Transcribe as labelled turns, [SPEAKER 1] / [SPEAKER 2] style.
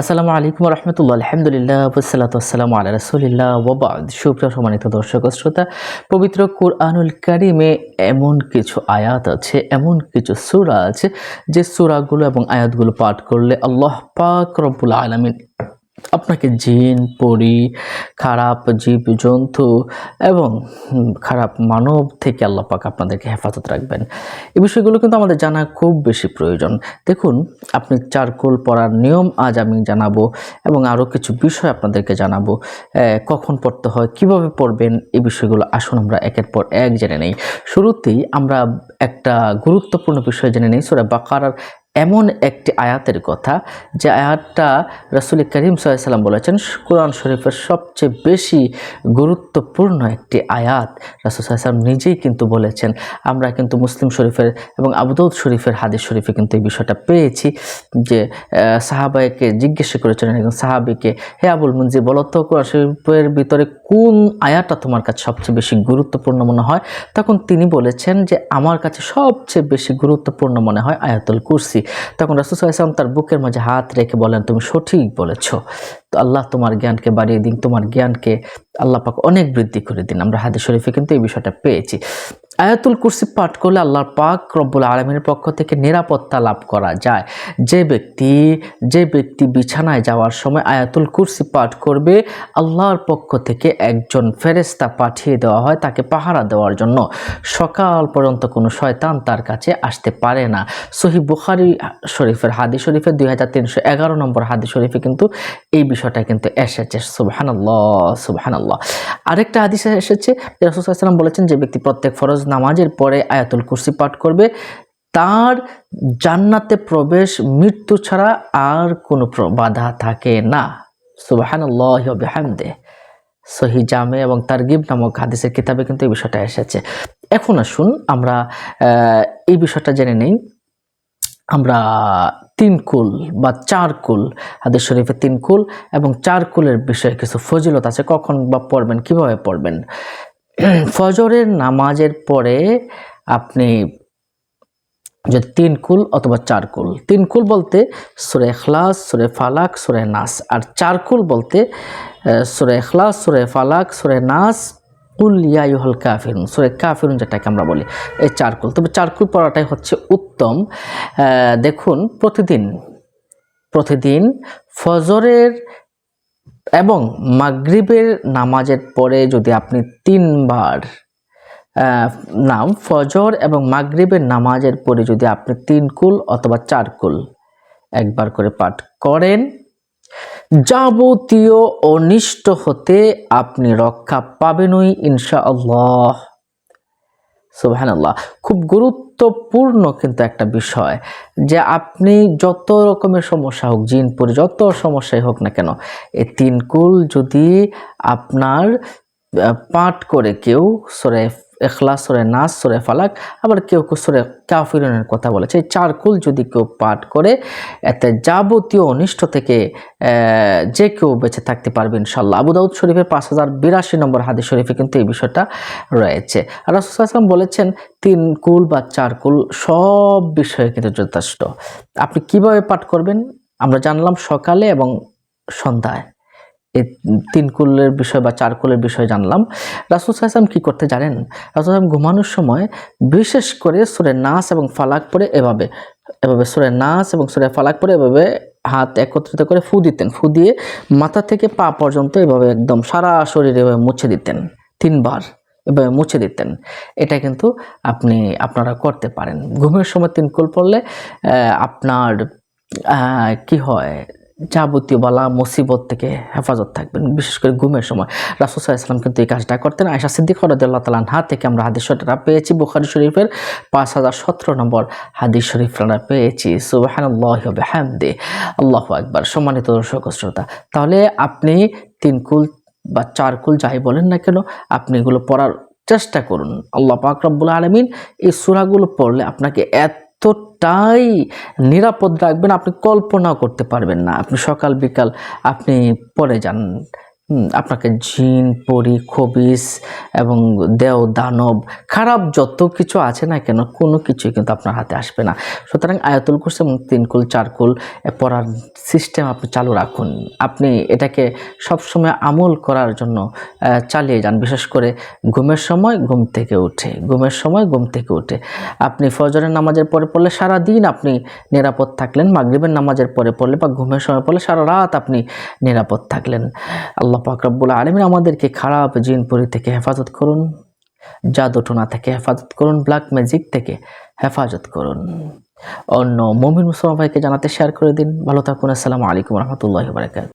[SPEAKER 1] আসসালামু আলাইকুম রহমতুল্লাহ, আলহামদুলিল্লাহ ওসালাত আসসালামু আল্লাহ রসুলিল্লাহ ওবাদ সুপ্রিয় সম্মানিত দর্শক শ্রোতা, পবিত্র কুরআনুল কারিমে এমন কিছু আয়াত আছে, এমন কিছু সুরা আছে, যে সুরাগুলো এবং আয়াতগুলো পাঠ করলে আল্লাহ পাক রব্বুল আলামিন আপনাকে জিন, পরি, খারাপ জীব, জন্তু এবং খারাপ মানব থেকে আল্লাহ পাক আপনাদেরকে হেফাজত রাখবেন। এই বিষয়গুলো কিন্তু আমাদের জানা খুব বেশি প্রয়োজন। দেখুন, আপনি চারকোল পড়ার নিয়ম আজ আমি জানাব এবং আরও কিছু বিষয় আপনাদেরকে জানাব। কখন পড়তে হয়, কীভাবে পড়বেন, এই বিষয়গুলো আসুন আমরা একের পর এক জেনে নেই। শুরুতেই আমরা একটা গুরুত্বপূর্ণ বিষয় জেনে নেই, সুরা বাকারার এমন একটি আয়াতের কথা, যে আয়াতটা রসুল করিম সাল্লাম বলেছেন, কোরআন শরীফের সবচেয়ে বেশি গুরুত্বপূর্ণ একটি আয়াত রাসুল সাল্লাম নিজেই কিন্তু বলেছেন। আমরা কিন্তু মুসলিম শরীফের এবং আবুদৌদ শরীফের হাদিস শরীফে কিন্তু এই বিষয়টা পেয়েছি, যে সাহাবাইকে জিজ্ঞেস করেছিলেন একজন সাহাবিকে, হে আবুল মুঞ্জি বলো তো কোরআন শরীফের ভিতরে কোন আয়াতটা তোমার কাছে সবচেয়ে বেশি গুরুত্বপূর্ণ মনে হয়? তখন তিনি বলেছেন যে, আমার কাছে সবচেয়ে বেশি গুরুত্বপূর্ণ মনে হয় আয়াতুল কুরসি। তখন রাসুল তার বুকের মাঝে হাত রেখে বলেন, তুমি সঠিক বলেছ। তো আল্লাহ তোমার জ্ঞানকে বাড়িয়ে দিন, তোমার জ্ঞানকে আল্লাহ পাক অনেক বৃদ্ধি করে দিন। আমরা হাদিস শরীফে কিন্তু এই বিষয়টা পেয়েছি। আয়াতুল কুরসি পাঠ করলে আল্লাহর পাক রব্বুল আলমীর পক্ষ থেকে নিরাপত্তা লাভ করা যায়। যে ব্যক্তি যে ব্যক্তি বিছানায় যাওয়ার সময় আয়াতুল কুরসি পাঠ করবে, আল্লাহর পক্ষ থেকে একজন ফেরেস্তা পাঠিয়ে দেওয়া হয় তাকে পাহারা দেওয়ার জন্য। সকাল পর্যন্ত কোনো শয়তান তার কাছে আসতে পারে না। সহি বুখারি শরীফের হাদি শরীফের দুই হাজার তিনশো এগারো নম্বর হাদি শরীফে কিন্তু এই বিষয়টা কিন্তু এসেছে। সুবহানাল্লাহ সুবহানাল্লাহ। আরেকটা হাদিসে এসেছে রসুলাম বলেছেন, যে ব্যক্তি প্রত্যেক ফরজ নামাজের পরে আয়াতুল কুরসি পাঠ করবে। তার জান্নাতে প্রবেশ, মৃত্যু ছাড়া আর কোনো বাধা থাকে না। সুবহানাল্লাহ বিহামদে সহি জামে এবং তার তারগিব নামক হাদিসের কিতাবে কিন্তু এই বিষয়টা এসেছে। এখন আসুন আমরা এই বিষয়টা জেনে নেই। আমরা তিন কুল বা চার কুল, হাদিস শরীফে তিন কুল এবং চার কুলের বিষয়ে কিছু ফজিলত আছে। কখন বা পড়বেন, কীভাবে পড়বেন? ফজরের নামাজের পরে আপনি যে তিন কুল অথবা চার কুল, তিন কুল বলতে সুরে এখলাস সুরে ফালাক, সুরে নাস, আর চার কুল বলতে সুরে এখলাস সুরে ফালাক, সুরে নাস, কুল ইয়াইহল কাফিরুন, সুরে কাফিরুন যেটাকে আমরা বলি, এই চার কুল। তবে চার কুল পড়াটাই হচ্ছে উত্তম। দেখুন, প্রতিদিন প্রতিদিন ফজরের এবং মাগরিবের নামাজের পরে যদি আপনি তিনবার নাম ফজর এবং মাগরিবের নামাজের পরে যদি আপনি তিন কুল অথবা চার কুল একবার করে পাঠ করেন, যাবতীয় অনিষ্ট হতে আপনি রক্ষা পাবেনই ইনশা আল্লাহ সুবহানাল্লাহ। খুব গুরুত্বপূর্ণ কিন্তু একটা বিষয় যে আপনি যত রকমের সমস্যা হোক, জিন পরি যত সমস্যাই হোক না কেন এই তিনকুল যদি আপনার পাঠ করে কেউ সরে এখলাস সরে নাস, সরে ফালাক, আবার কেউ কেউ সরে কাফিরনের কথা বলেছে। চার কুল যদি কেউ পাঠ করে, এতে যাবতীয় অনিষ্ট থেকে যে কেউ বেঁচে থাকতে পারবে ইনশাল্লাহ আবু দাউদ শরীফের পাঁচ হাজার বিরাশি নম্বর হাদিস শরীফে কিন্তু এই বিষয়টা রয়েছে। আর রাসুলাম বলেছেন, তিন কুল বা চার কুল সব বিষয়ে কিন্তু যথেষ্ট। আপনি কীভাবে পাঠ করবেন? আমরা জানলাম সকালে এবং সন্ধ্যায়। এই তিন কুলের বিষয় বা চার কুলের বিষয় জানলাম। রাসুল সাহসাম কি করতে জানেন? রাসুল সাহসাম ঘুমানোর সময় বিশেষ করে সুরে নাস এবং ফালাক পরে এভাবে এভাবে সুরে নাস এবং সুরে ফালাক পরে এভাবে হাত একত্রিত করে ফু দিতেন। ফু দিয়ে মাথা থেকে পা পর্যন্ত এভাবে একদম সারা শরীরে এভাবে মুছে দিতেন, তিনবার এভাবে মুছে দিতেন। এটা কিন্তু আপনি, আপনারা করতে পারেন। ঘুমের সময় তিন কুল পড়লে আপনার কি হয়? যাবতীয় বালা মুসিবত থেকে হেফাজত থাকবেন, বিশেষ করে ঘুমের সময়। রাসুল ইসলাম কিন্তু এই কাজটা করতেন। আয়সা সিদ্দিক রদুল্লাহ তালান হাত থেকে আমরা হাদিস শরীফটা পেয়েছি, বুখারি শরীফের পাঁচ হাজার সতেরো নম্বর হাদিস শরীফ আমরা পেয়েছি। সুবাহান্লাহ হামদে আল্লাহ একবার সম্মানিত দর্শক শ্রোতা, তাহলে আপনি তিন কুল বা চার কুল যাই বলেন না কেন, আপনি এগুলো পড়ার চেষ্টা করুন। আল্লাহ পাক রব্বুল আলমিন এই সূরাগুলো পড়লে আপনাকে এতটাই নিরাপদ রাখবেন আপনি কল্পনা করতে পারবেন না। আপনি সকাল বিকাল আপনি পরে যান। আপনাকে জিন, পরি, খবিস এবং দেও, দানব, খারাপ যত কিছু আছে না কেন, কোনো কিছুই কিন্তু আপনার হাতে আসবে না। সুতরাং আয়াতুল কুরসি এবং তিন কুল চার কুল পড়ার সিস্টেম আপনি চালু রাখুন। আপনি এটাকে সবসময় আমল করার জন্য চালিয়ে যান। বিশেষ করে ঘুমের সময় ঘুম থেকে উঠে, ঘুমের সময় ঘুম থেকে উঠে। আপনি ফজরের নামাজের পরে পড়লে সারা দিন আপনি নিরাপদ থাকলেন। মাগরিবের নামাজের পরে পড়লে বা ঘুমের সময় পড়লে সারা রাত আপনি নিরাপদ থাকলেন। আল্লাহ পাক পাকরাবুল আলমিন আমাদেরকে খারাপ জিনপুরি থেকে হেফাজত করুন, জাদুটোনা থেকে হেফাজত করুন ব্ল্যাক ম্যাজিক থেকে হেফাজত করুন। অন্য মমিন মুসলমান ভাইকে জানাতে শেয়ার করে দিন। ভালো থাকুন। আসসালামু আলাইকুম রহমতুল্লাহ বারকাত